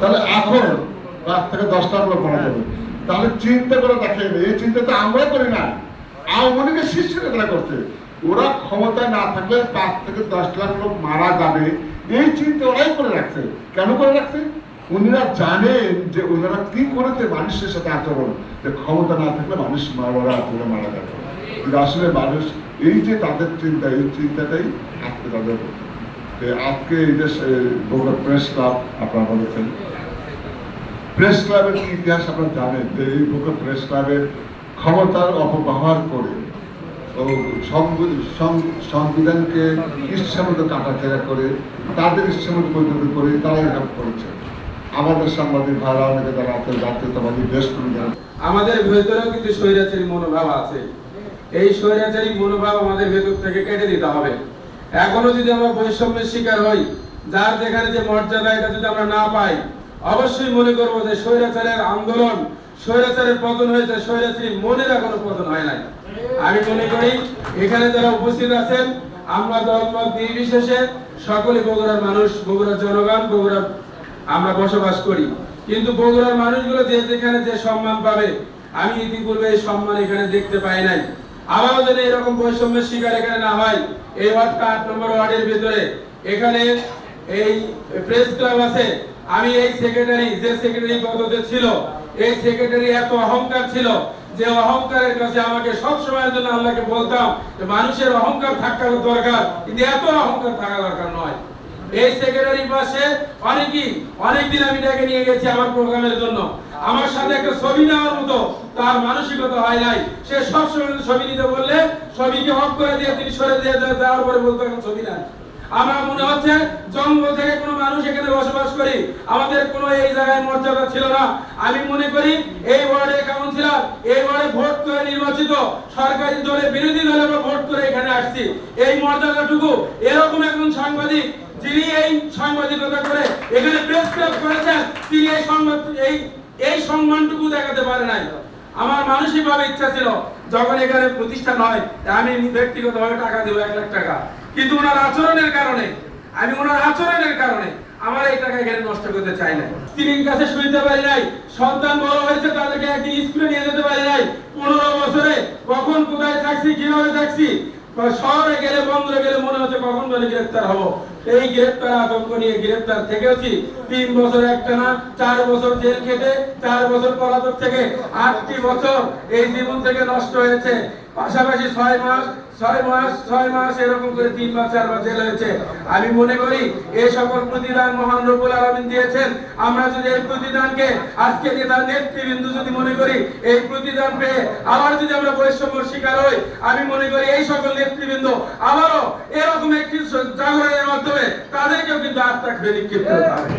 তাহলে এখন পাঁচ থেকে দশ লাখ লোক মারা যাবে তাহলে চিন্তা করে দেখেন, এই চিন্তা তো আমরা করি না। আওয়ামী শীর্ষ নেতারা করছে। ওরা ক্ষমতায় না থাকলে পাঁচ থেকে দশ লাখ লোক মারা যাবে। এই চিন্তা ওরাই করে রাখছে। কেন করে রাখছে? উনিরা জানেন যে ওনারা কি করেছে মানুষের সাথে আচরণ। যে ক্ষমতা না থাকলে মানুষ মারা আচরণে মারা যাবে। আসলে মানুষ, এই যে তাদের চিন্তা, এই চিন্তাটাই আজকে তাদের আজকে এই প্রেস ক্লাব আপনারা বলেছেন। প্রেস ক্লাবের ইতিহাস আপনারা জানেন? যে এই বুকে প্রেস ক্লাবের ক্ষমতার অপব্যবহার করে সংবিধানকে ইচ্ছা মতো কাটাছেড়া করে, তাদের ইচ্ছা মতো পরিণত করে তারা এসব করেছে। আমাদের সাংবাদিক ভাইরা অনেকে যারা আছে জাতীয়তাবাদী যারা আমাদের ভেতরেও কিন্তু স্বৈরাচারী মনোভাব আছে। এই স্বৈরাচারী মনোভাব আমাদের ভেতর থেকে কেটে দিতে হবে। এখনও যদি আমরা বৈষম্যের শিকার হই, যার যেখানে যে মর্যাদা, এটা যদি আমরা না পাই, অবশ্যই মনে করব যে স্বৈরাচারের আন্দোলন, স্বৈরাচারের পতন হয়েছে, স্বৈরাচারী মনের এখনও পতন হয় নাই। আমি মনে করি, এখানে যারা উপস্থিত আছেন, আমরা দলমত নির্বিশেষে সকলে বগুড়ার মানুষ, বগুড়ার জনগণ, বগুড়ার আমরা বসবাস করি। কিন্তু বগুড়ার মানুষগুলো যে যেখানে যে সম্মান পাবে, আমি ইতিপূর্বে এই সম্মান এখানে দেখতে পাই নাই। আবারও যেন এরকম বৈষম্যের শিকার এখানে না হয়। এই ওয়ার্ডটা আট নম্বর ওয়ার্ডের ভিতরে। এখানে এই প্রেস ক্লাব আছে। আমি এই সেক্রেটারি যে সেক্রেটারি পদে ছিল, এই সেক্রেটারি এত অহংকার ছিল যে অহংকারের কাছে আমাকে সব সময়ের জন্য আল্লাহকে বলতাম যে মানুষের অহংকার থাকা দরকার, কিন্তু এত অহংকার থাকা দরকার নয়। এই সেক্রেটারি পাশে অনেকই, অনেকদিন আমি ডেকে নিয়ে গেছি আমার প্রোগ্রামের জন্য। আমার সাথে একটা ছবি নেওয়ার মতো তার মানসিকতা হয় নাই। সে সবসময় ছবি নিতে বললে ছবিকে অফ করে দিয়ে তিনি সরে দিয়ে দেওয়ার পরে বলতো ছবি নাই আমার মনে হচ্ছে জঙ্গল থেকে কোনো মানুষ এখানে বসবাস করি, আমাদের কোনো এই জায়গায় মর্যাদা ছিল না। আমি মনে করি এই ওয়ার্ডে কাউন্সিলর এই ওয়ার্ডে ভোট করে নির্বাচিত, সরকারি দলে বিরোধী দলে ভোট করে এখানে আসছি। এই মর্যাদাটুকু এরকম একজন সাংবাদিক সাংবাদিকতা করে, এখানে প্রেস ক্লাব করেছেন, তিনি এই সংবাদ, এই এই সম্মানটুকু দেখাতে পারে নাই। আমার মানসিকভাবে ইচ্ছা ছিল, যখন এখানে প্রতিষ্ঠান হয় আমি ব্যক্তিগতভাবে টাকা দেবো, এক লাখ টাকা। কিন্তু ওনার আচরণের কারণে, আমি ওনার আচরণের কারণে আমার এই টাকা এখানে নষ্ট করতে চাই না স্ত্রীর কাছে শুনতে পারি নাই, সন্তান বড় হয়েছে, তাদেরকে একদিন স্কুলে নিয়ে যেতে পারি নাই। পনেরো বছরে কখন কোথায় থাকছি, কীভাবে থাকছি শহরে গেলে, বন্দরে গেলে মনে হচ্ছে কখন বলে গ্রেপ্তার হব। এই গ্রেপ্তার আতঙ্ক নিয়ে গ্রেপ্তার থেকেছি। তিন বছর একটা না চার বছর জেল খেটে, চার বছর পলাতক থেকে আটটি বছর এই জীবন থেকে নষ্ট হয়েছে। পাশাপাশি ছয় মাস ছয় মাস ছয় মাস এরকম করে তিন মাস চার মাস জেল হয়েছে। আমি মনে করি এই সকল প্রতিদান মহান রবুল আলমিন দিয়েছেন। আমরা যদি এই প্রতিদানকে, আজকে নেতার নেতৃবৃন্দ যদি মনে করি, এই প্রতিদান পেয়ে আবার যদি আমরা বৈষম্যর শিকার হই, আমি মনে করি এই সকল নেতৃবৃন্দ আবারও এরকম একটি জাগরণের